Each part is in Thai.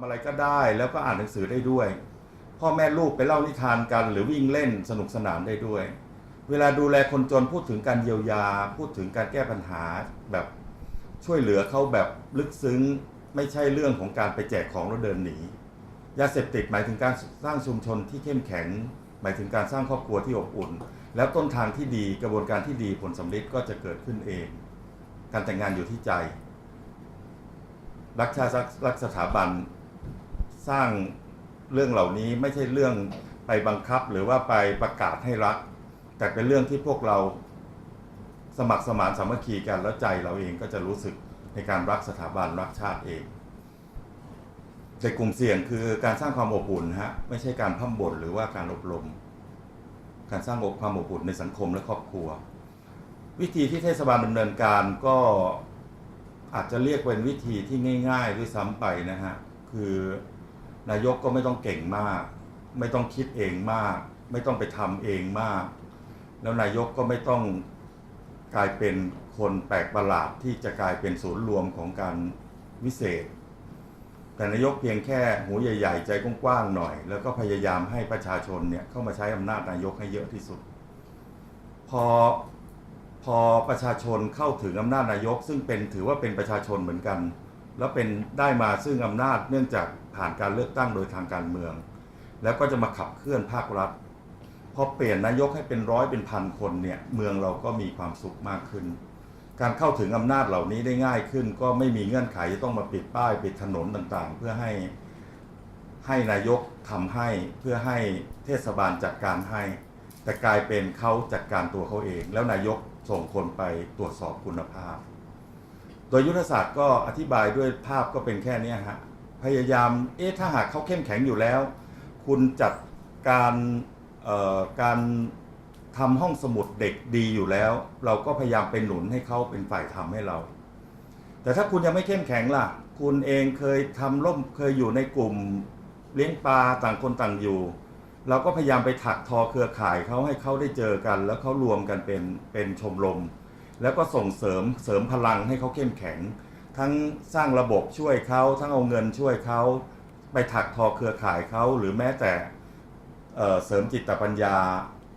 ำอะไรก็ได้ แล้วก็อ่านหนังสือได้ด้วย พ่อแม่ลูกไปเล่านิทานกัน หรือวิ่งเล่นสนุกสนานได้ด้วย เวลาดูแลคนจนพูดถึงการเยียวยา พูดถึงการแก้ปัญหาแบบช่วยเหลือเขาแบบลึกซึ้งไม่ใช่เรื่องของการไปแจกของแล้วเดินหนียาเสพติดหมายถึงการสร้างชุมชนที่เข้มแข็ง หมายถึงการสร้างครอบครัวที่อบอุ่น แล้วต้นทางที่ดีกระบวนการที่ดีผลสำเร็จก็จะเกิดขึ้นเอง การแต่งงานอยู่ที่ใจ รักชาติรักสถาบัน สร้างเรื่องเหล่านี้ไม่ใช่เรื่องไปบังคับหรือว่าไปประกาศให้รัก แต่เป็นเรื่องที่พวกเราสมัครสมานสามัคคีกันแล้วใจเราเองก็จะรู้สึกในการรักสถาบันรักชาติเองในกลุ่มเสี่ยงคือการสร้างความอบอุ่นฮะไม่ใช่การพั่มบ่นหรือว่าการอบรม การสร้างอบความอบอุ่นในสังคมและครอบครัว วิธีที่เทศบาลดำเนินการก็อาจจะเรียกเป็นวิธีที่ง่าย ๆ ด้วยซ้ำไปนะฮะคือ นายกก็ไม่ต้องเก่งมาก ไม่ต้องคิดเองมาก ไม่ต้องไปทำเองมาก แล้วนายกก็ไม่ต้องกลายเป็นคนแปลกประหลาดที่จะกลายเป็นศูนย์รวมของการวิเศษ แต่นายกเพียงแค่หูใหญ่ ๆ ใจกว้างๆหน่อย แล้วก็พยายามให้ประชาชนเนี่ยเข้ามาใช้อำนาจนายกให้เยอะที่สุด พอพอประชาชนเข้าถึงอำนาจนายก ซึ่งเป็นถือว่าเป็นประชาชนเหมือนกัน แล้วเป็นได้มาซึ่งอำนาจเนื่องจาก ผ่านการเลือกตั้งโดยทางการเมือง แล้วก็จะมาขับเคลื่อนภาครัฐพอเปลี่ยนนายกให้เป็นร้อยเป็นพันคนเนี่ยเมืองเราก็มีความสุขมากขึ้น การเข้าถึงอำนาจเหล่านี้ได้ง่ายขึ้น ก็ไม่มีเงื่อนไขจะต้องมาปิดป้ายปิดถนนต่างๆ เพื่อให้ให้นายกทำให้เพื่อให้เทศบาลจัดการให้ แต่กลายเป็นเขาจัดการตัวเขาเอง แล้วนายกส่งคนไปตรวจสอบคุณภาพ โดยยุทธศาสตร์ก็อธิบายด้วยภาพก็เป็นแค่นี้ฮะ พยายามเอ๊ะถ้าหากเขาเข้มแข็งอยู่แล้ว คุณจัดการเอ่อการทำห้องสมุดเด็กดีอยู่แล้ว เราก็พยายามเป็นหนุนให้เขาเป็นฝ่ายทำให้เรา แต่ถ้าคุณยังไม่เข้มแข็งล่ะ คุณเองเคยทำร่มเคยอยู่ในกลุ่มเลี้ยงปลาต่างคนต่างอยู่ เราก็พยายามไปถักทอเครือข่ายเขาให้เขาได้เจอกัน แล้วเขารวมกันเป็นเป็นชมรมแล้วก็ส่งเสริมเสริมพลังให้เขาเข้มแข็ง ทั้งสร้างระบบช่วยเขาทั้งเอาเงินช่วยเขาไปถักทอเครือข่ายเขาหรือแม้แต่เเสริมจิตปัญญา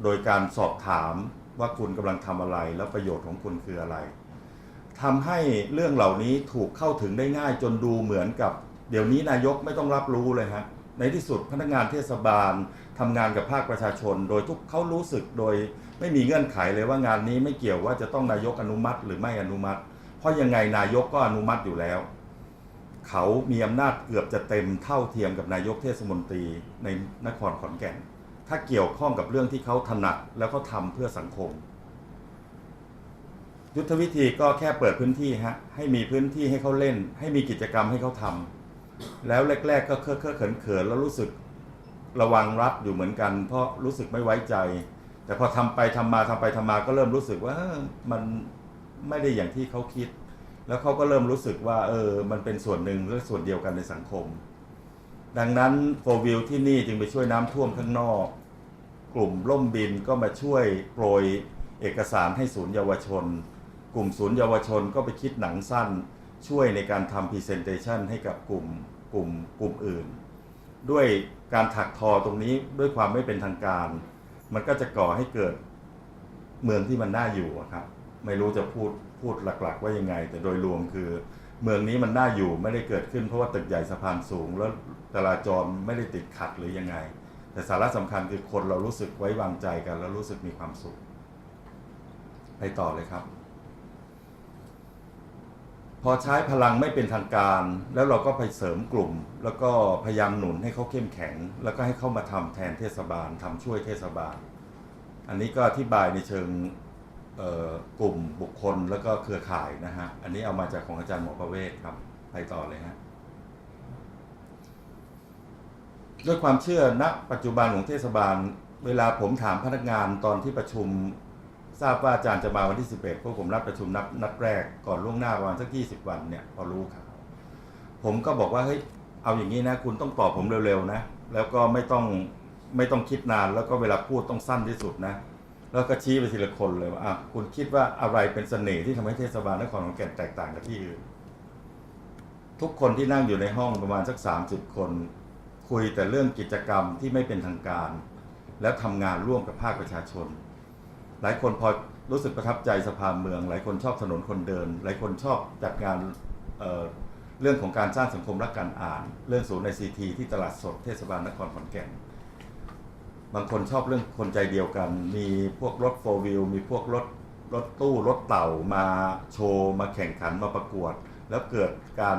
โดยการสอบถามว่าคุณกำลังทำอะไร แล้วประโยชน์ของคุณคืออะไรทำให้เรื่องเหล่านี้ถูกเข้าถึงได้ง่ายจนดูเหมือนกับ เดี๋ยวนี้นายกไม่ต้องรับรู้เลยฮะในที่สุดพนักงานเทศบาลทำงานกับภาคประชาชน โดยทุกเขารู้สึกโดยไม่มีเงื่อนไขเลยว่างานนี้ไม่เกี่ยวว่าจะต้องนายกอนุมัติ หรือไม่อนุมัติ เพราะยังไงนายกก็อนุมัติอยู่แล้ว เขามีอำนาจเกือบจะเต็มเท่าเทียมกับนายกเทศมนตรีในนครขอนแก่น ถ้าเกี่ยวข้องกับเรื่องที่เขาถนัดแล้วก็ทำเพื่อสังคม ยุทธวิธีก็แค่เปิดพื้นที่ฮะให้มีพื้นที่ให้เขาเล่น ให้มีกิจกรรมให้เขาทำแล้วแรก ๆ ก็เคอะเคอะเขินเขินแล้วรู้สึกระวังรับอยู่เหมือนกัน เพราะรู้สึกไม่ไว้ใจ แต่พอทำไปทำมาทำไปทำมาก็เริ่มรู้สึกว่ามัน ไม่ได้อย่างที่เขาคิด แล้วเขาก็เริ่มรู้สึกว่าเออมันเป็นส่วนหนึ่งและส่วนเดียวกันในสังคม ดังนั้นโฟวิลที่นี่จึงไปช่วยน้ำท่วมข้างนอก กลุ่มร่มบินก็มาช่วยโปรยเอกสารให้ศูนย์เยาวชน กลุ่มศูนย์เยาวชนก็ไปคิดหนังสั้น ช่วยในการทำพรีเซนเตชันให้กับกลุ่มกลุ่มกลุ่มอื่น ด้วยการถักทอตรงนี้ด้วยความไม่เป็นทางการ มันก็จะก่อให้เกิดเมืองที่มันน่าอยู่ครับ ไม่รู้จะพูดพูดหลัก ๆ ว่ายังไง แต่โดยรวมคือ เมืองนี้มันน่าอยู่ไม่ได้เกิดขึ้นเพราะว่าตึกใหญ่สะพานสูง แล้วจราจรไม่ได้ติดขัดหรือยังไง แต่สาระสำคัญคือคนเรารู้สึกไว้วางใจกัน แล้วรู้สึกมีความสุข ไปต่อเลยครับ พอใช้พลังไม่เป็นทางการ แล้วเราก็ไปเสริมกลุ่ม แล้วก็พยายามหนุนให้เขาเข้มแข็ง แล้วก็ให้เข้ามาทำแทนเทศบาลทำช่วยเทศบาล อันนี้ก็อธิบายในเชิง กลุ่มบุคคลแล้วก็เครือข่ายนะฮะ อันนี้เอามาจากของอาจารย์หมอประเวศครับ ไปต่อเลยฮะ ด้วยความเชื่อณปัจจุบันของเทศบาล เวลาผมถามพนักงานตอนที่ประชุม ทราบว่าอาจารย์จะมาวันที่ 11พวกผมนัดประชุมนัดนัดแรกก่อนล่วงหน้าประมาณสัก20 วันเนี่ยพอรู้ข่าวผมก็บอกว่าเฮ้ยเอาอย่างนี้นะ คุณต้องตอบผมเร็วๆนะ แล้วก็ไม่ต้องไม่ต้องคิดนานแล้วก็เวลาพูดต้องสั้นที่สุดนะ แล้วก็ชี้ไปทีละคนเลยว่าอะคุณคิดว่าอะไรเป็นเสน่ห์ที่ทำให้เทศบาลนครขอนแก่นแตกต่างกับที่อื่นทุกคนที่นั่งอยู่ในห้องประมาณสัก30คน คุยแต่เรื่องกิจกรรมที่ไม่เป็นทางการ แล้วทำงานร่วมกับภาคประชาชน หลายคนพอรู้สึกประทับใจสภาเมือง หลายคนชอบถนนคนเดิน หลายคนชอบจัดงานเเรื่องของการสร้างสังคมรักการอ่าน เรื่องศูนย์ไอซีทีที่ตลาดสดเทศบาลนครขอนแก่น บางคนชอบเรื่องคนใจเดียวกัน มีพวกรถโฟวิลมีพวกรถรถตู้รถเต่ามาโชว์มาแข่งขันมาประกวด แล้วเกิดการ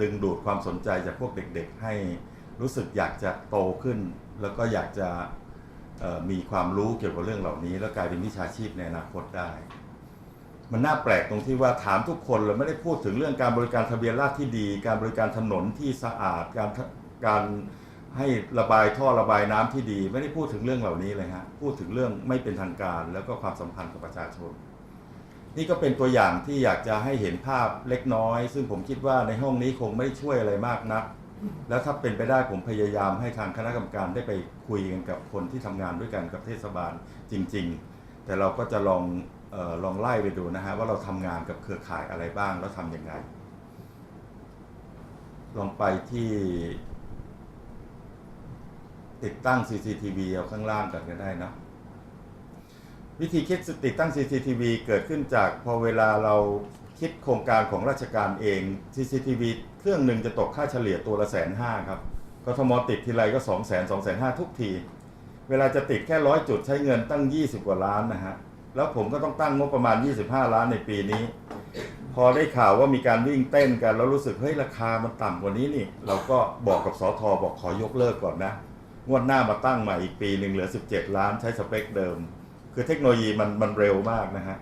ดึงดูดความสนใจจากพวกเด็กๆ ให้รู้สึกอยากจะโตขึ้น แล้วก็อยากจะมีความรู้เกี่ยวกับเรื่องเหล่านี้ แล้วกลายเป็นวิชาชีพในอนาคตได้ มันน่าแปลกตรงที่ว่าถามทุกคนเราไม่ได้พูดถึงเรื่องการบริการทะเบียนราษฎรที่ดี การบริการถนนที่สะอาดการการ ให้ระบายท่อระบายน้ำที่ดี ไม่ได้พูดถึงเรื่องเหล่านี้เลยฮะพูดถึงเรื่องไม่เป็นทางการ แล้วก็ความสัมพันธ์กับประชาชน นี่ก็เป็นตัวอย่างที่อยากจะให้เห็นภาพเล็กน้อย ซึ่งผมคิดว่าในห้องนี้คงไม่ได้ช่วยอะไรมากนัก แล้วถ้าเป็นไปได้ผมพยายามให้ทางคณะกรรมการได้ไปคุยกันกับคนที่ทำงานด้วยกันกับเทศบาลจริง ๆ แต่เราก็จะลองออลองไล่ไปดูนะฮะว่าเราทำงานกับเครือข่ายอะไรบ้างแล้วทำยังไงลองไปที่ ติดตั้ง CCTV เอาข้างล่างกันก็ได้นะวิธีคิดติดตั้ง CCTV เกิดขึ้นจากพอเวลาเราคิดโครงการของราชการเอง CCTV เครื่องหนึ่งจะตกค่าเฉลี่ยตัวละแสนห้าครับกทมติดทีไรก็2 0 0 0 0 0 2 5 0 0ทุกที เวลาจะติดแค่ร้อยจุดใช้เงินตั้ง 20 กว่าล้านนะฮะ แล้วผมก็ต้องตั้งงบประมาณ 25 ล้านในปีนี้ พอได้ข่าวว่ามีการวิ่งเต้นกัน แล้วรู้สึกเฮ้ยราคามันต่ำกว่านี้นี่ เราก็บอกกับสอทอบอกขอยกเลิกก่อนนะ งวดหน้ามาตั้งใหม่อีกปีหนึ่งเหลือ 17 ล้านใช้สเปคเดิม คือเทคโนโลยีมันมันเร็วมากนะฮะ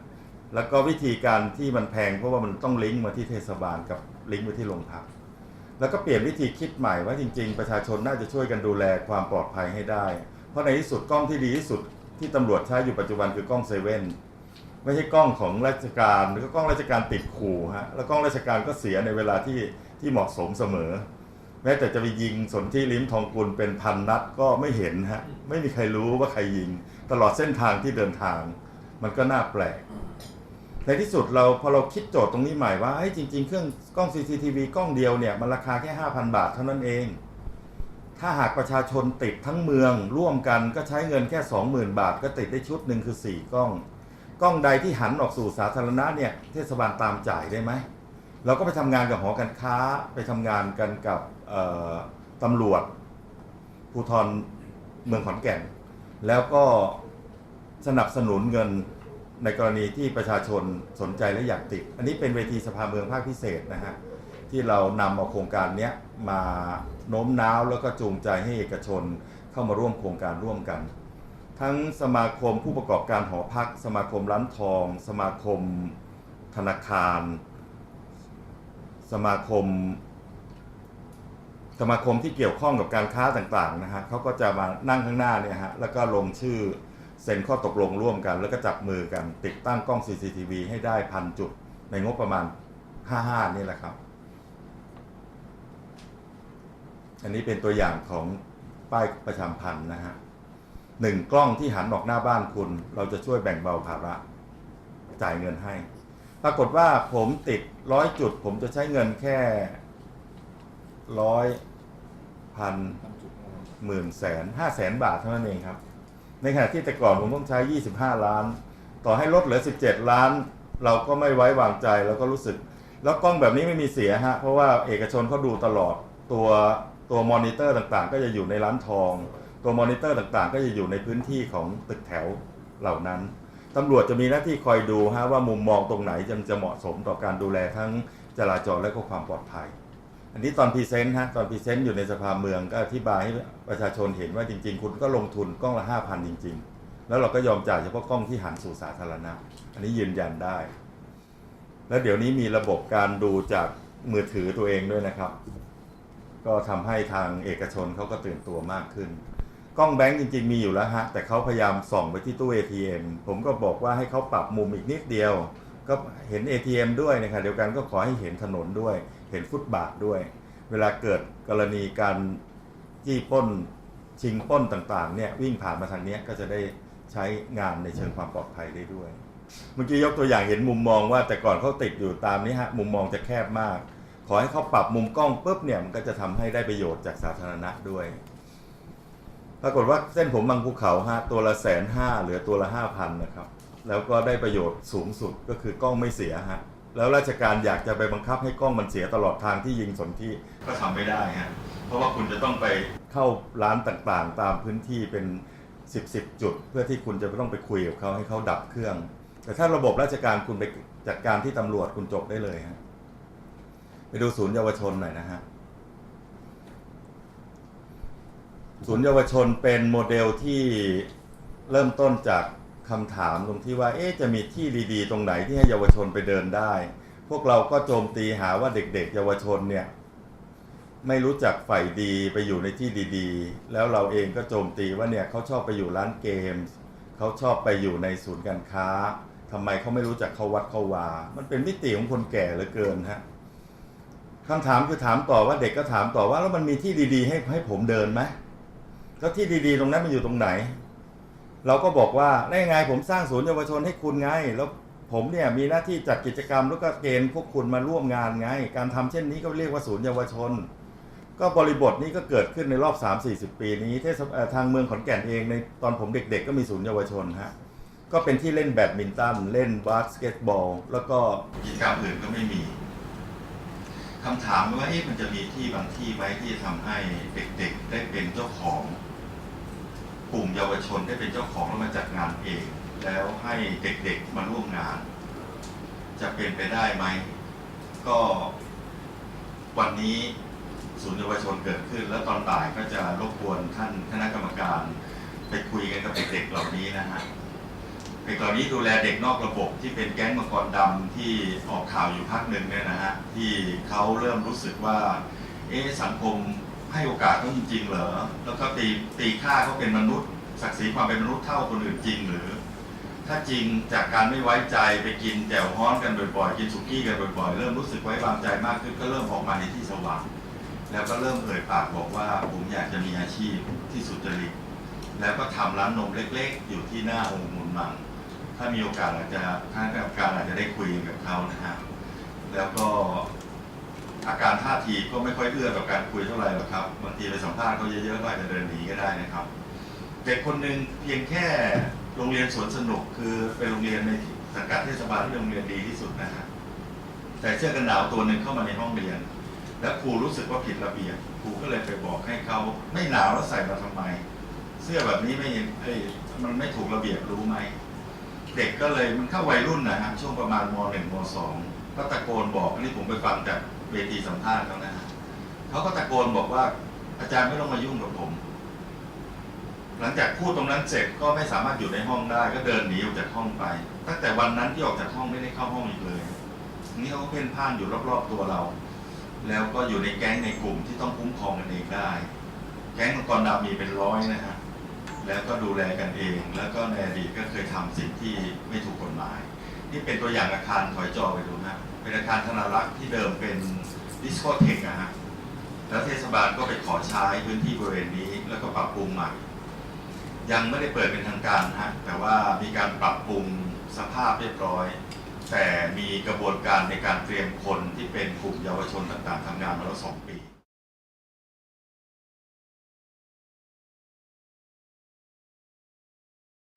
แล้วก็วิธีการที่มันแพงเพราะว่ามันต้องลิงก์มาที่เทศบาลกับลิงก์ไปที่โรงพัก แล้วก็เปลี่ยนวิธีคิดใหม่ว่าจริง ๆ ประชาชนน่าจะช่วยกันดูแลความปลอดภัยให้ได้ เพราะในที่สุดกล้องที่ดีที่สุดที่ตำรวจใช้อยู่ปัจจุบันคือกล้องเซเว่นไม่ใช่กล้องของราชการหรือกล้องราชการติดขู่ฮะแล้วกล้องราชการก็เสียในเวลาที่ที่เหมาะสมเสมอ แม้แต่จะไปยิงสนที่ลิ้มทองกุลเป็นพันนัดก็ไม่เห็นฮะไม่มีใครรู้ว่าใครยิง ตลอดเส้นทางที่เดินทาง มันก็น่าแปลกในที่สุดเราพอเราคิดโจทย์ตรงนี้ใหม่ว่าเฮ้จริง ๆ เครื่องกล้อง CCTV กล้องเดียวเนี่ยมันราคาแค่ 5,000 บาทเท่านั้นเอง ถ้าหากประชาชนติดทั้งเมืองร่วมกันก็ใช้เงินแค่ 20,000 บาท ก็ติดได้ชุดหนึ่งคือ 4 กล้อง กล้องใดที่หันออกสู่สาธารณะเนี่ยเทศบาลตามจ่ายได้ไหมเราก็ไปทำงานกับหอการค้าไปทำงานกันกับ ตำรวจภูธรเมืองขอนแก่น แล้วก็สนับสนุนเงินในกรณีที่ประชาชนสนใจและอยากติด อันนี้เป็นเวทีสภาเมืองภาคพิเศษนะฮะที่เรานำเอาโครงการนี้มาโน้มน้าวแล้วก็จูงใจให้เอกชนเข้ามาร่วมโครงการร่วมกัน ทั้งสมาคมผู้ประกอบการหอพัก สมาคมร้านทอง สมาคมธนาคาร สมาคม สมาคมที่เกี่ยวข้องกับการค้าต่างๆนะฮะเขาก็จะมานั่งข้างหน้าเนี่ยฮะแล้วก็ลงชื่อเซ็นข้อตกลงร่วมกัน แล้วก็จับมือกันติดตั้งกล้อง CCTV ให้ได้พันจุด ในงบประมาณ 55 นี่แหละครับ อันนี้เป็นตัวอย่างของป้ายประชามพันธ์นะฮะหนึ่งกล้องที่หันออกหน้าบ้านคุณ เราจะช่วยแบ่งเบาภาระจ่ายเงินให้ ปรากฏว่าผมติดร้อยจุด ผมจะใช้เงินแค่ร้อย พันหมื่นแสนห้าแสนบาทเท่านั้นเองครับ ในขณะที่แต่ก่อนผมต้องใช้ 25 ล้าน ต่อให้ลดเหลือ 17 ล้าน เราก็ไม่ไว้วางใจแล้วก็รู้สึก แล้วกล้องแบบนี้ไม่มีเสียฮะ เพราะว่าเอกชนเขาดูตลอดตัวตัวมอนิเตอร์ต่างๆ ก็จะอยู่ในร้านทอง ตัวมอนิเตอร์ต่างๆ ก็จะอยู่ในพื้นที่ของตึกแถวเหล่านั้นตำรวจจะมีหน้าที่คอยดูฮะว่ามุมมองตรงไหนจะจะเหมาะสมต่อการดูแลทั้งจราจรและก็ความปลอดภัย อันนี้ตอนพรีเซนต์ฮะตอนพรีเซนต์อยู่ในสภาเมืองก็อธิบายให้ประชาชนเห็นว่าจริง ๆ คุณก็ลงทุนกล้องละห้าพันจริง ๆ แล้วเราก็ยอมจ่ายเฉพาะกล้องที่หันสู่สาธารณะ อันนี้ยืนยันได้ แล้วเดี๋ยวนี้มีระบบการดูจากมือถือตัวเองด้วยนะครับ ก็ทำให้ทางเอกชนเขาก็ตื่นตัวมากขึ้น กล้องแบงก์จริง ๆ มีอยู่แล้วฮะแต่เขาพยายามส่องไปที่ตู้ ATM ผมก็บอกว่าให้เขาปรับมุมอีกนิดเดียว ก็เห็น ATM ด้วยนะครับเดียวกันก็ขอให้เห็นถนนด้วย เห็นฟุตบาทด้วย เวลาเกิดกรณีการจี้ป้นชิงป้นต่างๆเนี่ยวิ่งผ่านมาทางนี้ก็จะได้ใช้งานในเชิงความปลอดภัยได้ด้วย เมื่อกี้ยกตัวอย่างเห็นมุมมองว่าแต่ก่อนเขาติดอยู่ตามนี้ฮะมุมมองจะแคบมาก ขอให้เขาปรับมุมกล้องปุ๊บเนี่ยมันก็จะทำให้ได้ประโยชน์จากสาธารณะด้วย ปรากฏว่าเส้นผมบางภูเขาฮะตัวละแสนห้าเหลือตัวละห้าพันนะครับ แล้วก็ได้ประโยชน์สูงสุดก็คือกล้องไม่เสียฮะ แล้วราชการอยากจะไปบังคับให้กล้องมันเสียตลอดทางที่ยิงสนที่ก็ทำไม่ได้ฮะเพราะว่าคุณจะต้องไปเข้าร้านต่างๆ ตามพื้นที่เป็น 10บสจุด เพื่อที่คุณจะต้องไปคุยกับเขาให้เขาดับเครื่อง แต่ถ้าระบบราชการคุณไปจัดการที่ตำรวจคุณจบได้เลยฮะไปดูศูนย์เยาวชนหน่อยนะฮะศูนย์เยาวชนเป็นโมเดลที่เริ่มต้นจาก คำถามตรงที่ว่า เอ๊ะจะมีที่ดีๆ ตรงไหนที่ให้เยาวชนไปเดินได้ พวกเราก็โจมตีหาว่าเด็ก ๆ เยาวชนเนี่ย ไม่รู้จักใฝ่ดีไปอยู่ในที่ดีๆ แล้วเราเองก็โจมตีว่าเนี่ยเขาชอบไปอยู่ร้านเกมส์เขาชอบไปอยู่ในศูนย์การค้าทำไมเขาไม่รู้จักเขาวัดเขาวา มันเป็นมิติของคนแก่เหลือเกินฮะคำถามคือถามต่อว่าเด็กก็ถามต่อว่าแล้วมันมีที่ดีๆ ให้ให้ผมเดินไหมแล้วที่ดีๆ ตรงนั้นมันอยู่ตรงไหน เราก็บอกว่าได้ไงผมสร้างศูนย์เยาวชนให้คุณไง แล้วผมเนี่ยมีหน้าที่จัดกิจกรรมแล้วก็เกณฑ์พวกคุณมาร่วมงานไง การทำเช่นนี้ก็เรียกว่าศูนย์เยาวชน ก็บริบทนี้ก็เกิดขึ้นในรอบ 3-40 ปีนี้ทศบเอ่อทางเมืองขอนแก่นเองในตอนผมเด็ก ๆ ก็มีศูนย์เยาวชนฮะก็เป็นที่เล่นแบดมินตันเล่นบาสเกตบอล แล้วก็กิจกรรมอื่นก็ไม่มีคำถามว่าเอ๊ะมันจะมีที่บางที่ไหมที่ทำให้เด็กๆ ได้เป็นเจ้าของ กลุ่มเยาวชนได้เป็นเจ้าของแล้วมาจัดงานเอง แล้วให้เด็กๆมาร่วมงาน จะเป็นไปได้ไหม ก็วันนี้ศูนย์เยาวชนเกิดขึ้น แล้วตอนบ่ายก็จะรบกวนท่านคณะกรรมการไปคุยกันกับเด็กๆเหล่านี้นะฮะเด็กเหล่านี้ดูแลเด็กนอกระบบที่เป็นแก๊งมังกรดำที่ออกข่าวอยู่พักหนึ่งเนี่ยนะฮะที่เขาเริ่มรู้สึกว่าเอ๊ะสังคม ให้โอกาสเขาจริง ๆ เหรอ แล้วก็ตีตีค่าเขาเป็นมนุษย์ ศักดิ์ศรีความเป็นมนุษย์เท่าคนอื่นจริงหรือ ถ้าจริงจากการไม่ไว้ใจไปกินแจ่วฮ้อนกันบ่อยๆ กินสุกี้กันบ่อยๆ เริ่มรู้สึกไว้วางใจมากขึ้นก็เริ่มออกมาในที่สว่างแล้วก็เริ่มเอ่ยปากบอกว่าผมอยากจะมีอาชีพที่สุจริต แล้วก็ทำร้านนมเล็กๆ อยู่ที่หน้าองค์มูลมัง ถ้ามีโอกาสอาจจะท่านกรรมการอาจจะได้คุยกับเขานะฮะ แล้วก็ อาการท่าทีก็ไม่ค่อยเอื้อต่อการคุยเท่าไหร่หรอกครับบางทีไปสัมภาษณ์เขาเยอะๆก็อาจจะเดินหนีก็ได้นะครับ เด็กคนหนึ่งเพียงแค่โรงเรียนสวนสนุกคือเป็นโรงเรียนในสังกัดเทศบาลที่โรงเรียนดีที่สุดนะฮะแต่เสื้อกันหนาวตัวหนึ่งเข้ามาในห้องเรียน แล้วครูรู้สึกว่าผิดระเบียบครูก็เลยไปบอกให้เขาไม่หนาวแล้วใส่มาทำไม เสื้อแบบนี้ไม่เห็นเอ้ยมันไม่ถูกระเบียบรู้ไหมเด็กก็เลยมันเข้าวัยรุ่นนะฮะช่วงประมาณมหนึ่งมสองก็ตะโกนบอกอันนี้ผมไปฟังจาก เวทีสัมภาษณ์เขานะฮะเขาก็ตะโกนบอกว่าอาจารย์ไม่ต้องมายุ่งกับผม หลังจากพูดตรงนั้นเสร็จก็ไม่สามารถอยู่ในห้องได้ ก็เดินหนีออกจากห้องไป ตั้งแต่วันนั้นที่ออกจากห้องไม่ได้เข้าห้องอีกเลยนี่เขาก็เพ่นพ่านอยู่รอบๆตัวเรา แล้วก็อยู่ในแก๊งในกลุ่มที่ต้องคุ้มครองกันเองได้ แก๊งมังกรดำมีเป็นร้อยนะฮะแล้วก็ดูแลกันเอง แล้วก็ในอดีตก็เคยทำสิ่งที่ไม่ถูกกฎหมาย นี่เป็นตัวอย่างอาคารถอยจอไปดูนะ เป็นอาคารธนารักษ์ที่เดิมเป็นดิสโกเทคนะฮะแล้วเทศบาลก็ไปขอใช้พื้นที่บริเวณนี้ แล้วก็ปรับปรุงใหม่ ยังไม่ได้เปิดเป็นทางการฮะแต่ว่ามีการปรับปรุงสภาพเรียบร้อย แต่มีกระบวนการในการเตรียมคนที่เป็นกลุ่มเยาวชนต่างๆทำงานมาแล้วสองปี